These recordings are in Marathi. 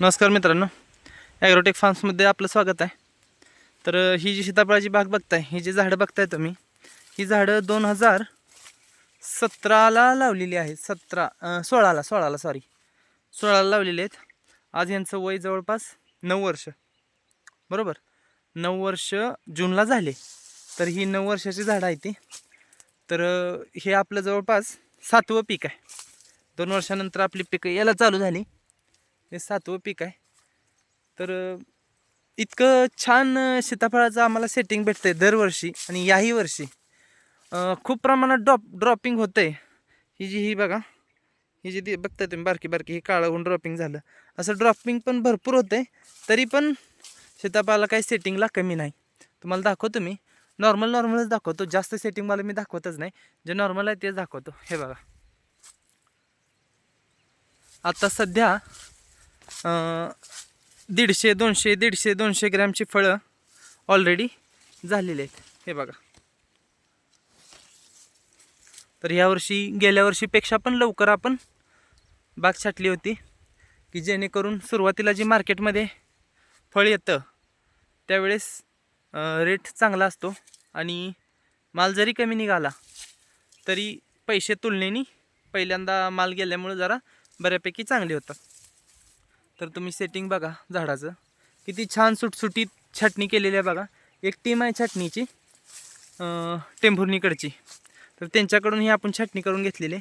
नमस्कार मित्रांनो. ॲग्रोटेक फार्म्समध्ये आपलं स्वागत आहे. तर ही जी सीताफळाची बाग बघताय ही जी झाडं बघताय तुम्ही ही झाडं दोन हजार सतराला लावलेली आहेत. सतरा सोळाला सोळाला सॉरी सोळाला लावलेली आहेत. आज यांचं वय जवळपास नऊ वर्ष. बरोबर? नऊ वर्ष जूनला झाले. तर ही नऊ वर्षाची झाडं आहे ती. तर हे आपलं जवळपास सातवं पीक आहे. दोन वर्षानंतर आपली पिकं यायला चालू झाली. हे सातवं पीक आहे. तर इतकं छान सीताफळाचं आम्हाला सेटिंग भेटतं आहे दरवर्षी आणि याही वर्षी. खूप प्रमाणात ड्रॉप ड्रॉपिंग होतं आहे ही जी ही बघा. ही जी ती बघताय तुम्ही बारकी बारकी ही काळं होऊन ड्रॉपिंग झालं. असं ड्रॉपिंग पण भरपूर होतं आहे तरी पण सीताफळाला काही सेटिंगला कमी नाही. तुम्हाला दाखवतो मी. नॉर्मल नॉर्मलच दाखवतो. जास्त सेटिंगवाला मी दाखवतच नाही. जे नॉर्मल आहे तेच दाखवतो. हे बघा. आता सध्या दीडशे दोनशे दीडशे दोनशे ग्रॅमची फळं ऑलरेडी झालेली आहेत. हे बघा. तर यावर्षी गेल्या वर्षीपेक्षा पण लवकर आपण बाग छाटली होती की जेणेकरून सुरुवातीला जी मार्केटमध्ये फळ येतं त्यावेळेस रेट चांगला असतो आणि माल जरी कमी निघाला तरी पैसे तुलनेने पहिल्यांदा माल गेल्यामुळं जरा बऱ्यापैकी चांगले होतात. तर तुम्ही सेटिंग बघा झाडाचं. किती छान सुटसुटीत छाटणी केलेली आहे बघा. एक टीम आहे छाटणीची टेंभुर्णीकडची. तर त्यांच्याकडून ही आपण छाटणी करून घेतलेली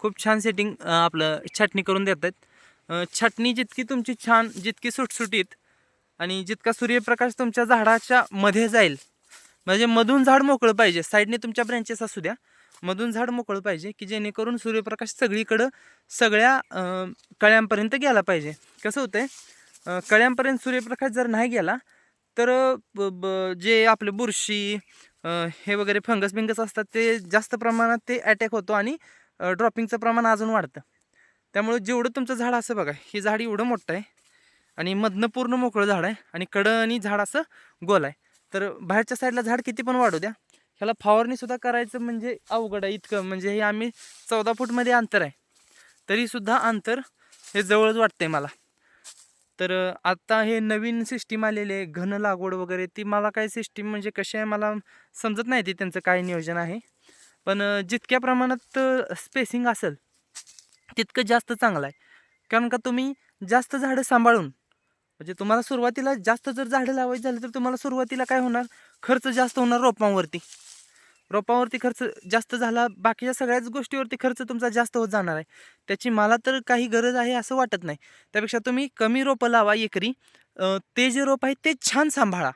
खूप छान सेटिंग आपलं छाटणी करून देत आहेत. छाटणी जितकी तुमची छान जितकी सुटसुटीत आणि जितका सूर्यप्रकाश तुमच्या झाडाच्या मध्ये जाईल. म्हणजे मधून झाड मोकळं पाहिजे. साईडने तुमच्या ब्रँचेस असू द्या. मधून झाड मोकळं पाहिजे की जेणेकरून सूर्यप्रकाश सगळीकडं सगळ्या कळ्यांपर्यंत गेला पाहिजे. कसं होतंय कळ्यांपर्यंत सूर्यप्रकाश जर नाही गेला तर ब- ब- जे आपले बुरशी हे वगैरे फंगस बिंगस असतात ते जास्त प्रमाणात ते अटॅक होतो आणि ड्रॉपिंगचं प्रमाण अजून वाढतं. त्यामुळे जेवढं तुमचं झाड असं बघा हे झाड एवढं मोठं आहे आणि मधनं पूर्ण मोकळं झाड आहे आणि कडं आणि झाड असं गोल आहे. तर बाहेरच्या साईडला झाड किती पण वाढू द्या ह्याला फवारणी सुद्धा करायचं म्हणजे अवघड आहे इतकं. म्हणजे हे आम्ही चौदा फूटमध्ये अंतर आहे. तरीसुद्धा अंतर हे जवळच वाटतंय मला. तर आता हे नवीन सिस्टीम आलेले आहे घन लागवड वगैरे ती मला काय सिस्टीम म्हणजे कशी आहे मला समजत नाही ती त्यांचं काय नियोजन आहे. पण जितक्या प्रमाणात स्पेसिंग असेल तितकं जास्त चांगलं आहे. कारण का तुम्ही जास्त झाडं सांभाळून म्हणजे तुम्हाला सुरुवातीला जास्त जर झाडं लावायची झाली तर तुम्हाला सुरुवातीला काय होणार? खर्च जास्त होणार रोपांवरती. रोपावरती खर्च जास्त झाला बाकीच्या सगळ्याच गोष्टीवरती खर्च तुमचा जास्त होत जाणार आहे. त्याची मला तर काही गरज आहे असं वाटत नाही. त्यापेक्षा तुम्ही कमी रोपं लावा एकरी. ते जे रोप आहे ते छान सांभाळा.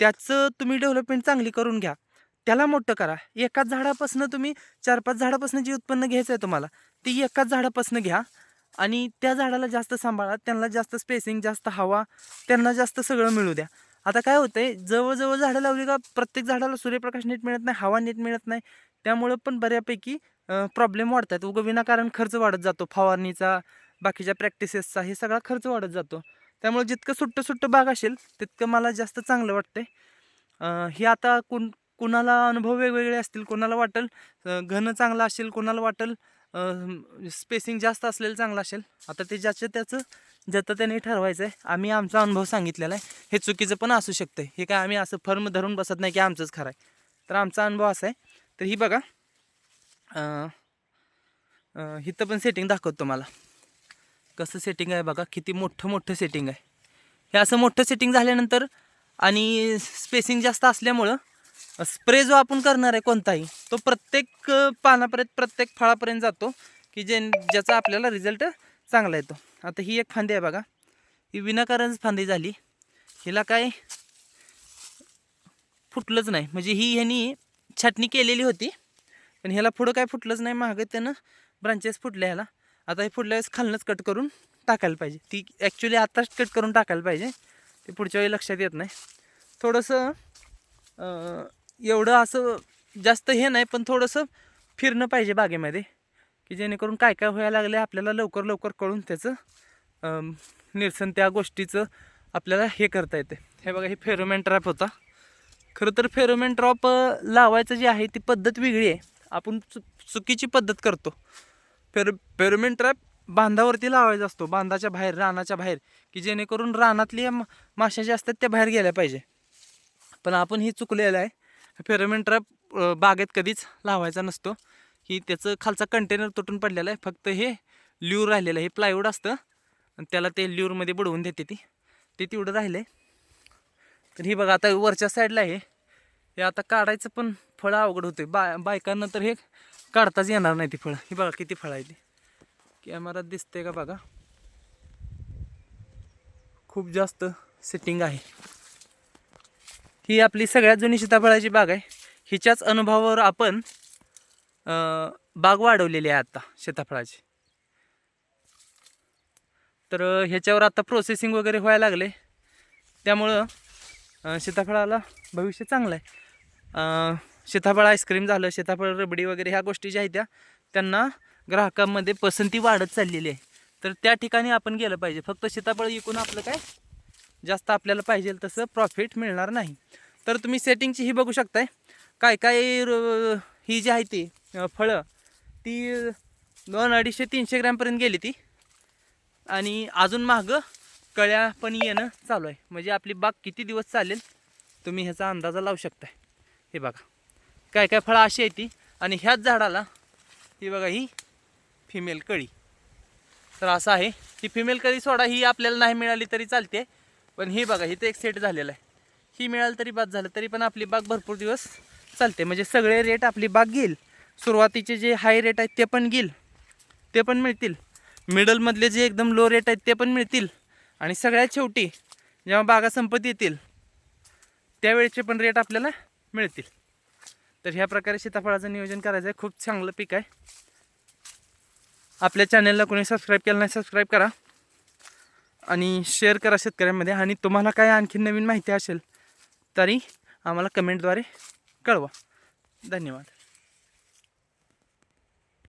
त्याचं तुम्ही डेव्हलपमेंट चांगली करून घ्या. त्याला मोठं करा. एकाच झाडापासून तुम्ही चार पाच झाडापासून जे उत्पन्न घ्यायचं आहे तुम्हाला ते एकाच झाडापासून घ्या. आणि त्या झाडाला जास्त सांभाळा त्यांना जास्त स्पेसिंग जास्त हवा त्यांना जास्त सगळं मिळू द्या. आता काय होतंय जवळजवळ झाडं लावली का प्रत्येक झाडाला सूर्यप्रकाश नीट मिळत नाही हवा नीट मिळत नाही. त्यामुळं पण बऱ्यापैकी प्रॉब्लेम वाढतात. उगं विनाकारण खर्च वाढत जातो. फवारणीचा बाकीच्या प्रॅक्टिसेसचा हे सगळा खर्च वाढत जातो. त्यामुळे जितकं सुट्टं सुट्टं बाग असेल तितकं मला जास्त चांगलं वाटतंय. हे आता कुण कुणाला अनुभव वेगवेगळे असतील कोणाला वाटेल घन चांगलं असेल कोणाला वाटेल स्पेसिंग जास्त असलेलं चांगलं असेल. आता ते ज्याचं त्याचं ज्याचं त्याने ठरवायचं आहे आम्ही आमचा अनुभव सांगितलेला आहे. हे चुकीचं पण असू शकतं हे काय आम्ही असं फर्म धरून बसत नाही की आमचंच खरं आहे तर आमचा अनुभव असा आहे. तर ही बघा. इथं पण सेटिंग दाखवतो तुम्हाला. कसं सेटिंग आहे बघा. किती मोठं मोठं सेटिंग आहे. हे असं मोठं सेटिंग झाल्यानंतर आणि स्पेसिंग जास्त असल्यामुळं स्प्रे जो आपण करणार आहे कोणताही तो प्रत्येक पानापर्यंत प्रत्येक फळापर्यंत जातो की जे ज्याचा आपल्याला रिझल्ट चांगला येतो. आता ही एक फांदी आहे बघा. ही विनाकारणच फांदी झाली. हिला काय फुटलंच नाही. म्हणजे ही ह्यानी छाटणी केलेली होती पण ह्याला पुढं काय फुटलंच नाही. मागं त्यानं ब्रांचेस फुटल्या ह्याला. आता हे फुटल्या वेळेस खालनंच कट करून टाकायला पाहिजे. ती ॲक्च्युली आत्ताच कट करून टाकायला पाहिजे. ते पुढच्या वेळी लक्षात येत नाही. थोडंसं एवढं असं जास्त हे नाही पण थोडंसं फिरणं पाहिजे बागेमध्ये की जेणेकरून काय काय व्हायला लागले आपल्याला लवकर लवकर कळून त्याचं निरसन त्या गोष्टीचं आपल्याला हे करता येते. हे बघा हे फेरोमेन ट्रॅप होता. खरं तर फेरोमेन ट्रॉप लावायचं जे आहे ती पद्धत वेगळी आहे. आपण चु चुकीची पद्धत करतो. फेरो फेरोमेन ट्रॅप बांधावरती लावायचा असतो बांधाच्या बाहेर रानाच्या बाहेर की जेणेकरून रानातली म- माश्या ज्या असतात त्या बाहेर गेल्या पाहिजे. पण आपण हे चुकलेलं आहे फेरोमेन ट्रॅप बागेत कधीच लावायचा नसतो. की त्याचं खालचा कंटेनर तुटून पडलेला आहे. फक्त हे ल्यूर राहिलेलं आहे. हे प्लायवूड असतं. आणि त्याला ते ल्यूरमध्ये बुडवून देते ती. ते तेवढं राहिलं आहे तर ही बघा आता वरच्या साईडला आहे. हे आता काढायचं पण फळं अवघड होते बा बायकांना तर हे काढताच येणार नाही ती फळं. ही बघा किती फळं आहे ती. कॅमेरात दिसते का बघा? खूप जास्त सेटिंग आहे. ही आपली सगळ्यात जुनी सीताफळाची बाग आहे. हिच्याच अनुभवावर आपण बाग वाढवलेली आहे आता सीताफळाची. तर ह्याच्यावर आता प्रोसेसिंग वगैरे व्हायला लागले. त्यामुळं सीताफळाला भविष्य चांगलं आहे. सीताफळ आईस्क्रीम झालं सीताफळ रबडी वगैरे ह्या गोष्टी ज्या आहेत त्या त्यांना ग्राहकांमध्ये पसंती वाढत चाललेली आहे. तर त्या ठिकाणी आपण गेलं पाहिजे. फक्त सीताफळ विकून आपलं काय जास्त आपल्याला पाहिजे तसं प्रॉफिट मिळणार नाही. तर तुम्ही सेटिंगची ही बघू शकताय. काय काय ही जी आहे ती फळं ती दोन अडीचशे तीनशे ग्रॅमपर्यंत गेली ती. आणि अजून मागं कळ्या पण येणं चालू आहे. म्हणजे आपली बाग किती दिवस चालेल तुम्ही ह्याचा अंदाजा लावू शकताय. हे बघा. काय काय फळं अशी आहे ती. आणि ह्याच झाडाला ही बघा ही फिमेल कळी. तर असं आहे. ती फिमेल कळी सोडा ही आपल्याला नाही मिळाली तरी चालते. पण हे बघा इथं एक सेट झालेलं आहे. ही मिळालं तरी बाद झालं तरी पण आपली बाग भरपूर दिवस चालते. म्हणजे सगळे रेट आपली बाग घेईल. सुरुवातीचे जे हाय रेट आहेत ते पण घेईल. ते पण मिळतील. मिडलमधले जे एकदम लो रेट आहेत ते पण मिळतील. आणि सगळ्यात शेवटी जेव्हा बागा संपत येतील त्यावेळेचे पण रेट आपल्याला मिळतील. तर ह्या प्रकारे सीताफळाचं नियोजन करायचं आहे. खूप चांगलं पीक आहे. आपल्या चॅनलला कोणी सबस्क्राईब केलं नाही सबस्क्राईब करा. आणि शेअर करा शेतकऱ्यांमध्ये. आणि तुम्हाला काय आणखी नवीन माहिती असेल तरी आम्हाला कमेंटद्वारे कळवा. धन्यवाद.